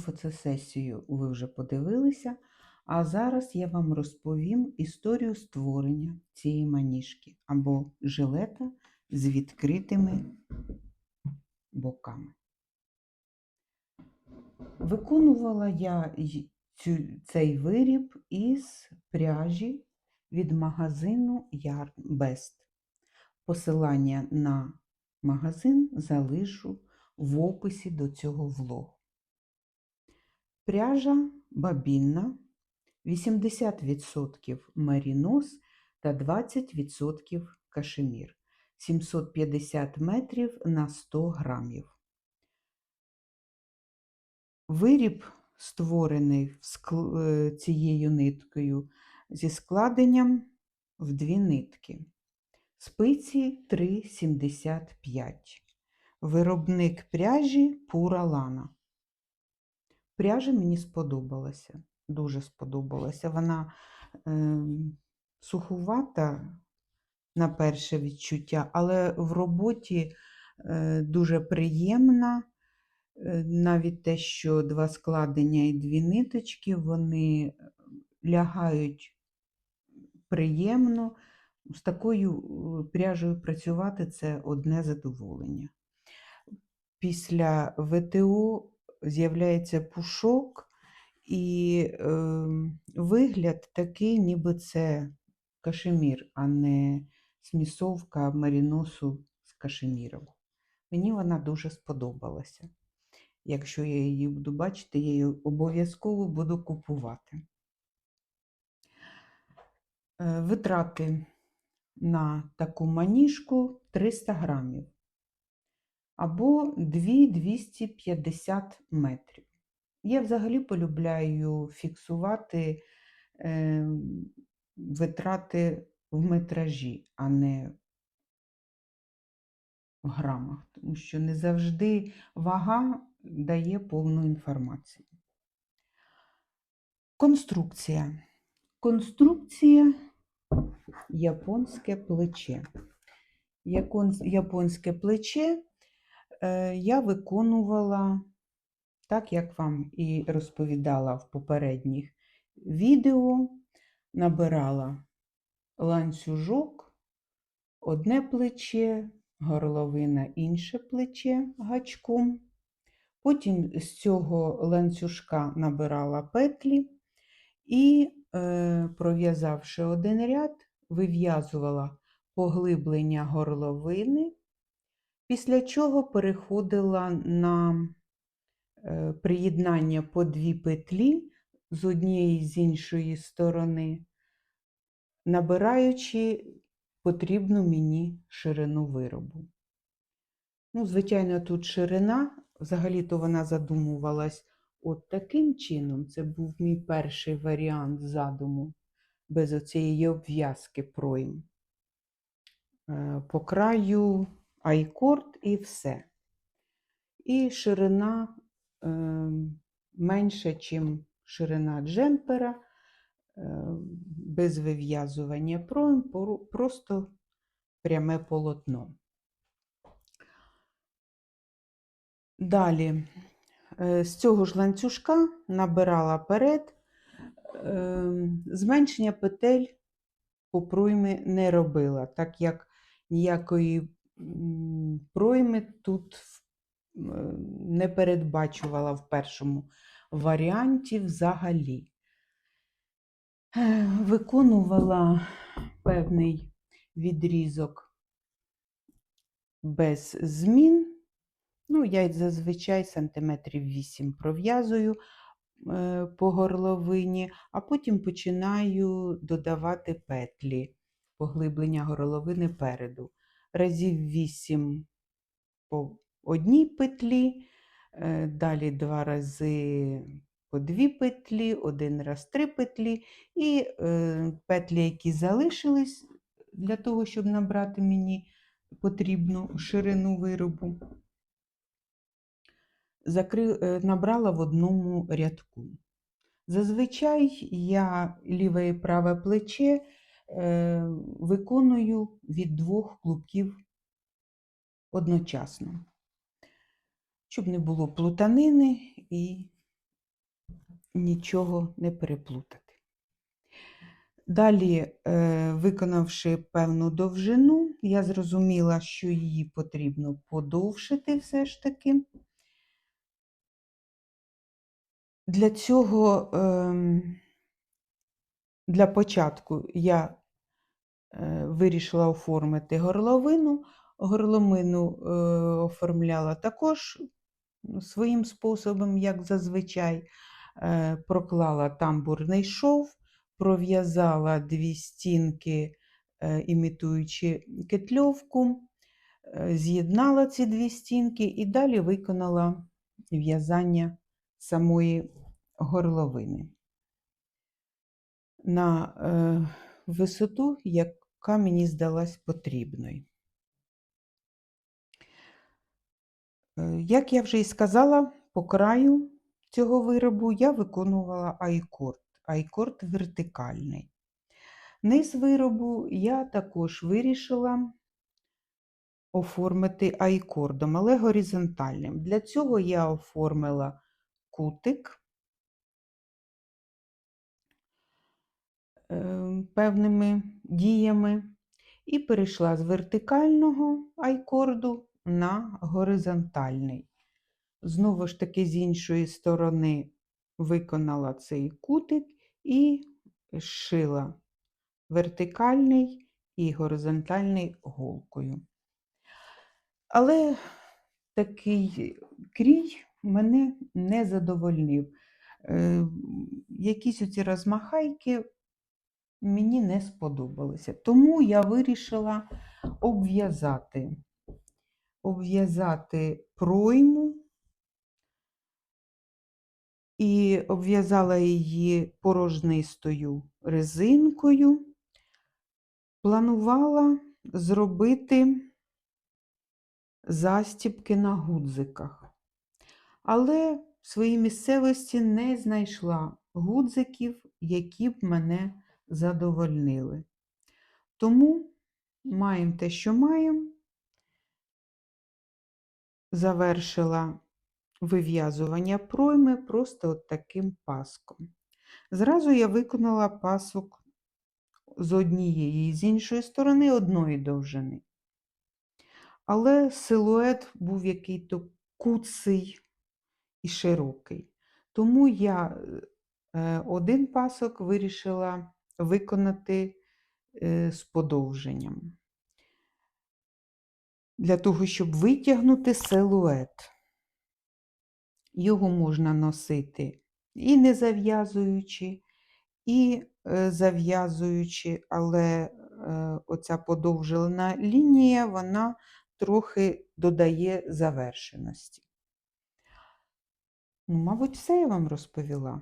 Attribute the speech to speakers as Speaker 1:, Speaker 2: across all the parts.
Speaker 1: Фотосесію ви вже подивилися, а зараз я вам розповім історію створення цієї маніжки або жилета з відкритими боками. Виконувала я цю, цей виріб із пряжі від магазину Yarn Best. Посилання на магазин залишу в описі до цього влогу. Пряжа бабінна, 80% марінос та 20% кашемір. 750 метрів на 100 грамів. Виріб створений е, цією ниткою зі складенням в дві нитки. Спиці 3,75. Виробник пряжі Пура Лана. Пряжа мені сподобалася, дуже сподобалася. Вона е, сухувата на перше відчуття, але в роботі е, дуже приємна. Е, Навіть те, що два складення і дві ниточки, вони лягають приємно. З такою е, пряжею працювати це одне задоволення. Після ВТО з'являється пушок, і е, вигляд такий, ніби це кашемір, а не смісовка маріносу з кашеміром. Мені вона дуже сподобалася. Якщо я її буду бачити, я її обов'язково буду купувати. Е, Витрати на таку маніжку 300 грамів або 2-250 метрів. Я взагалі полюбляю фіксувати е, витрати в метражі, а не в грамах, тому що не завжди вага дає повну інформацію. Конструкція. Конструкція японське плече. Японське плече я виконувала так, як вам і розповідала в попередніх відео, набирала ланцюжок, одне плече, горловина, інше плече гачком. Потім з цього ланцюжка набирала петлі і, е, пров'язавши один ряд, вив'язувала поглиблення горловини, після чого переходила на е, приєднання по дві петлі з однієї і з іншої сторони, набираючи потрібну мені ширину виробу. Ну, звичайно, тут ширина, взагалі-то вона задумувалась от таким чином. Це був мій перший варіант задуму, без оцієї обв'язки пройм. Е, По краю айкорд і все. І ширина е, менша, ніж ширина джемпера, е, без вив'язування пройм, просто пряме полотно. Далі е, з цього ж ланцюжка набирала перед, е, зменшення петель по пройми не робила, так як ніякої пройми тут е, не передбачувала в першому варіанті взагалі. Е, Виконувала певний відрізок без змін. Ну, я зазвичай сантиметрів 8 пров'язую е, по горловині, а потім починаю додавати петлі поглиблення горловини переду. Разів 8 по одній петлі, е, далі два рази по дві петлі, один раз три петлі, і е, петлі, які залишились для того, щоб набрати мені потрібну ширину виробу е, набрала в одному рядку. Зазвичай я ліве і праве плече виконую від двох клубків одночасно. щоб не було плутанини і нічого не переплутати. Далі, е, виконавши певну довжину, я зрозуміла, що її потрібно подовшити все ж таки. Для цього, ем, для початку я е, вирішила оформити горловину. Горловину е, оформляла також своїм способом, як зазвичай, Е, проклала тамбурний шов, пров'язала дві стінки, е, імітуючи кетльовку, е, з'єднала ці дві стінки і далі виконала в'язання самої горловини на е, висоту, яка мені здалась потрібною. Е, Як я вже і сказала, по краю цього виробу я виконувала айкорд, айкорд вертикальний. Низ виробу я також вирішила оформити айкордом, але горизонтальним. Для цього я оформила кутик е, певними діями і перейшла з вертикального айкорду на горизонтальний. Знову ж таки, з іншої сторони виконала цей кутик і зшила вертикальний і горизонтальний голкою. Але такий крій мене не задовольнив. Е, Якісь оці розмахайки мені не сподобалися. Тому я вирішила обв'язати обв'язати пройму і обв'язала її порожнистою резинкою. Планувала зробити застібки на гудзиках, але в своїй місцевості не знайшла гудзиків, які б мене задовольнили. Тому маємо те, що маємо. Завершила вив'язування пройми просто от таким паском. Зразу я виконала пасок з однієї і з іншої сторони одної довжини. Але силует був який-то куций і широкий. Тому я е, один пасок вирішила виконати е, з подовженням. Для того, щоб витягнути силует. Його можна носити і не зав'язуючи, і е, зав'язуючи, але е, оця подовжена лінія, вона трохи додає завершеності. Ну, мабуть, все я вам розповіла.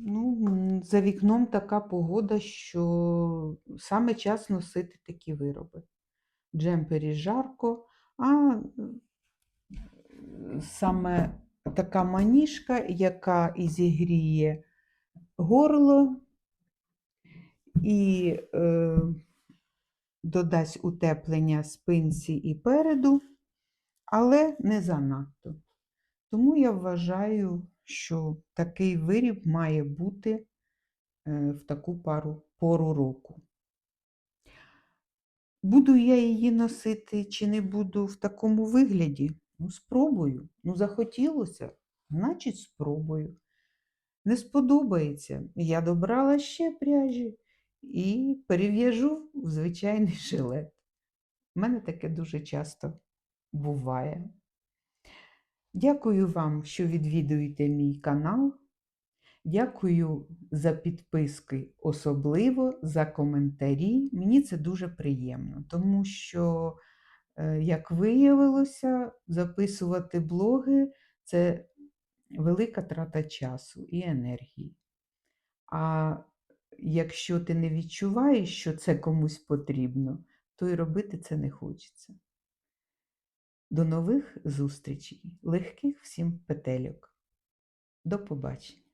Speaker 1: Ну, за вікном така погода, що саме час носити такі вироби. Джемпері жарко, а саме така маніжка, яка і зігріє горло і е, додасть утеплення спинці і переду, але не занадто. Тому я вважаю, що такий виріб має бути е, в таку пару пору року. Буду я її носити чи не буду в такому вигляді? Ну, спробую. Ну, захотілося, значить, спробую. Не сподобається. Я добрала ще пряжі і перев'яжу в звичайний жилет. У мене таке дуже часто буває. Дякую вам, що відвідуєте мій канал. Дякую за підписки, особливо за коментарі. Мені це дуже приємно, тому що, е, як виявилося, записувати блоги це велика трата часу і енергії. А якщо ти не відчуваєш, що це комусь потрібно, то й робити це не хочеться. До нових зустрічей, легких всім петельок. До побачення!